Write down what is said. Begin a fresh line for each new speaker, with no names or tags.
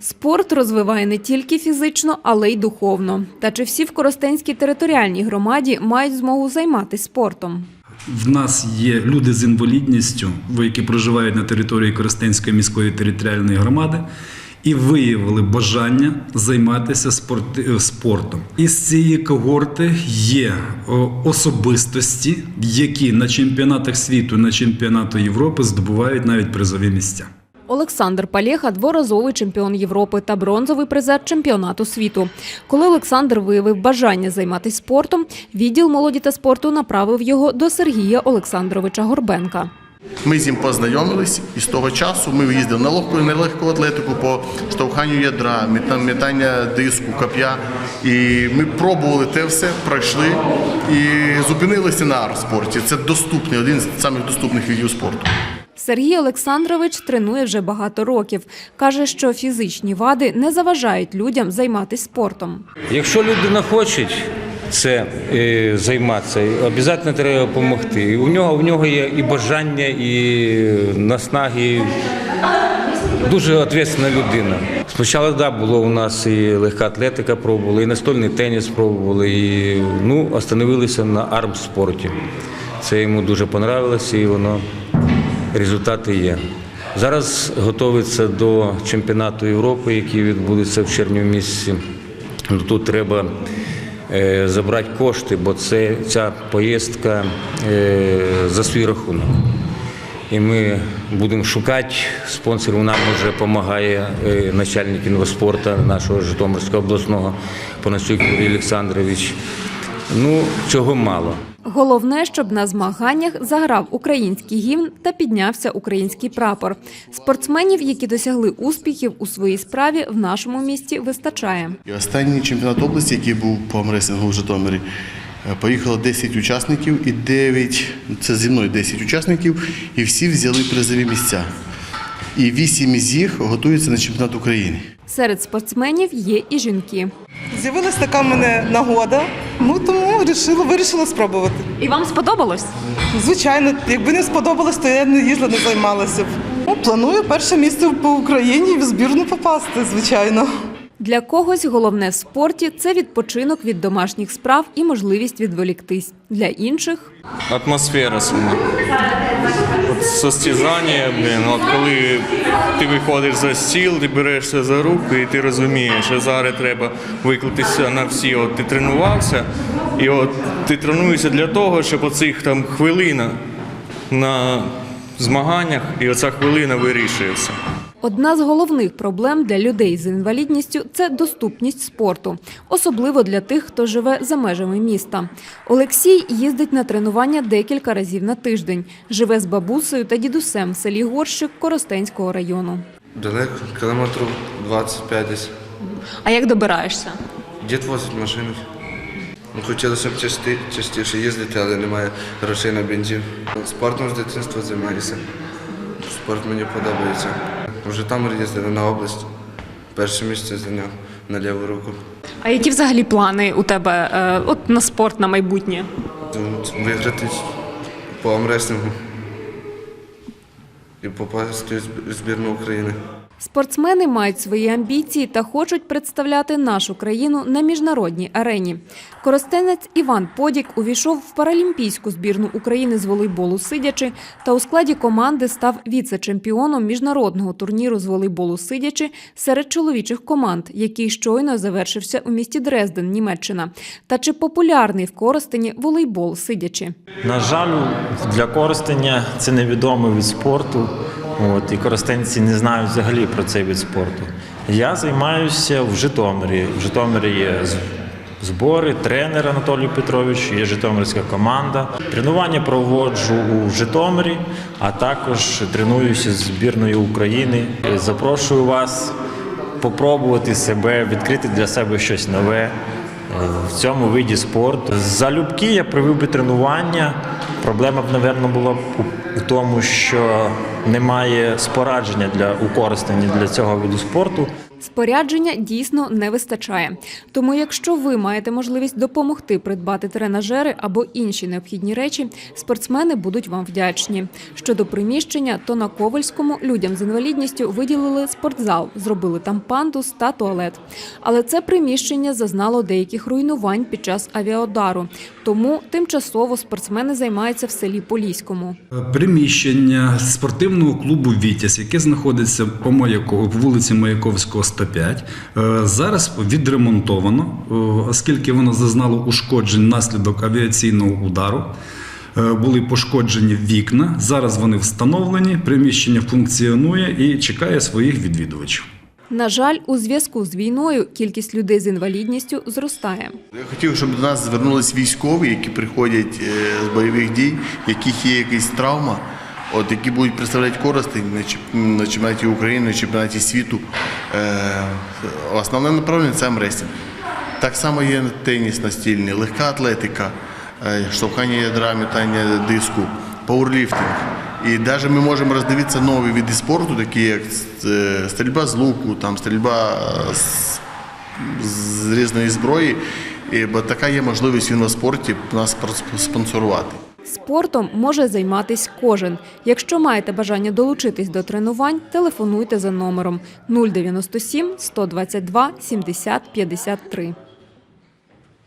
Спорт розвиває не тільки фізично, але й духовно. Та чи всі в Коростенській територіальній громаді мають змогу займатися спортом?
В нас є люди з інвалідністю, які проживають на території Коростенської міської територіальної громади, і виявили бажання займатися спортом. Із цієї когорти є особистості, які на чемпіонатах світу, на чемпіонату Європи здобувають навіть призові місця.
Олександр Палєха – дворазовий чемпіон Європи та бронзовий призер чемпіонату світу. Коли Олександр виявив бажання займатися спортом, відділ молоді та спорту направив його до Сергія Олександровича Горбенка.
Ми з ним познайомились, і з того часу ми їздили на легку, на легку атлетику по штовханню ядра, мета- метання диску, коп'я. І ми пробували те все, пройшли і зупинилися на арт-спорті. Це доступний, один з самих доступних видів спорту.
Сергій Олександрович тренує вже багато років. Каже, що фізичні вади не заважають людям займатися спортом.
Якщо людина хоче це е, займатися, обов'язково треба допомогти. І у нього, у нього є і бажання, і наснаги. Дуже відповідальна людина. Спочатку да, було у нас і легка атлетика пробували, і настольний теніс пробували, і ну, остановилися на армспорті. Це йому дуже понравилося і воно результати є. Зараз готується до чемпіонату Європи, який відбудеться в червні місяці. Ну, Тут треба е, забрати кошти, бо це ця поїздка е, за свій рахунок. І ми будемо шукати спонсорів. Нам вже допомагає е, начальник інваспорту нашого Житомирського обласного Панасюк Юрій Олександрович. Ну, цього мало.
Головне, щоб на змаганнях заграв український гімн та піднявся український прапор. Спортсменів, які досягли успіхів у своїй справі, в нашому місті вистачає.
І останній чемпіонат області, який був по амресингу в Житомирі, е, поїхало 10 учасників і 9, це зі мною 10 учасників, і всі взяли призові місця. І вісім із їх готуються на чемпіонат України.
Серед спортсменів є і жінки.
З'явилася така в мене нагода, ну тому вирішила, вирішила спробувати.
І вам сподобалось?
Звичайно, якби не сподобалось, то я не їздила, не займалася б. Ну, планую перше місце по Україні і в збірну попасти, звичайно.
Для когось головне в спорті це відпочинок від домашніх справ і можливість відволіктись. Для інших
атмосфера сама. От состязання, коли ти виходиш за стіл, ти берешся за руку і ти розумієш, що зараз треба виклатися на всі. От ти тренувався, і от ти тренуєшся для того, щоб оцих там хвилина на змаганнях, і оця хвилина вирішує все.
Одна з головних проблем для людей з інвалідністю це доступність спорту, особливо для тих, хто живе за межами міста. Олексій їздить на тренування декілька разів на тиждень. Живе з бабусею та дідусем в селі Горщик Коростенського району.
Далеко, кілометрів 25 десь.
А як добираєшся?
Дід возить машину. Ну, Хотілося б часті, частіше їздити, але немає грошей на бензин. Спортом з дитинства займаюся. Спорт мені подобається. В Житомир їздили на область. Перше місце зайняв на ліву руку.
А які взагалі плани у тебе е, от на спорт на майбутнє?
Тут Виграти по амреслінгу і попасти в збірну України.
Спортсмени мають свої амбіції та хочуть представляти нашу країну на міжнародній арені. Коростенець Іван Подік увійшов в паралімпійську збірну України з волейболу сидячи та у складі команди став віце-чемпіоном міжнародного турніру з волейболу сидячи серед чоловічих команд, який щойно завершився у місті Дрезден, Німеччина. Та чи популярний в Коростені волейбол сидячи?
На жаль, для Коростеня це невідомий від спорту. От, і коростенці не знають взагалі про цей від спорту. Я займаюся в Житомирі. В Житомирі є збори, тренер Анатолій Петрович, є Житомирська команда. Тренування проводжу у Житомирі, а також тренуюся з збірною України. Запрошую вас попробувати себе, відкрити для себе щось нове е, в цьому виді спорту. Залюбки я привив би тренування. Проблема б, напевно, була у, тому, що немає спорадження для у для цього виду спорту.
Спорядження дійсно не вистачає. Тому, якщо ви маєте можливість допомогти придбати тренажери або інші необхідні речі, спортсмени будуть вам вдячні. Щодо приміщення, то на Ковальському людям з інвалідністю виділили спортзал, зробили там пандус та туалет. Але це приміщення зазнало деяких руйнувань під час авіаудару. Тому тимчасово спортсмени займаються в селі Поліському.
Приміщення спортивного клубу Вітязь, яке знаходиться по Маяко, вулиці Маяковського, 105, е, зараз відремонтовано, е, оскільки воно зазнало ушкоджень внаслідок авіаційного удару. Е, Були пошкоджені вікна. Зараз вони встановлені. Приміщення функціонує і чекає своїх відвідувачів.
На жаль, у зв'язку з війною кількість людей з інвалідністю зростає.
Я хотів, щоб до нас звернулись військові, які приходять з бойових дій, яких є якась травма, от які будуть представляти користень на чемпіонаті України, на чемпіонаті світу. Е, Основне направлення це амресінг. Так само є теніс настільний, легка атлетика, е, штовхання ядра, метання диску, пауерліфтинг. І навіть ми можемо роздивитися нові види спорту, такі як е, стрільба з луку, там, стрільба з з різної зброї, і, бо така є можливість в інваспорті нас спонсорувати.
Спортом може займатись кожен. Якщо маєте бажання долучитись до тренувань, телефонуйте за номером 097 122 70 53.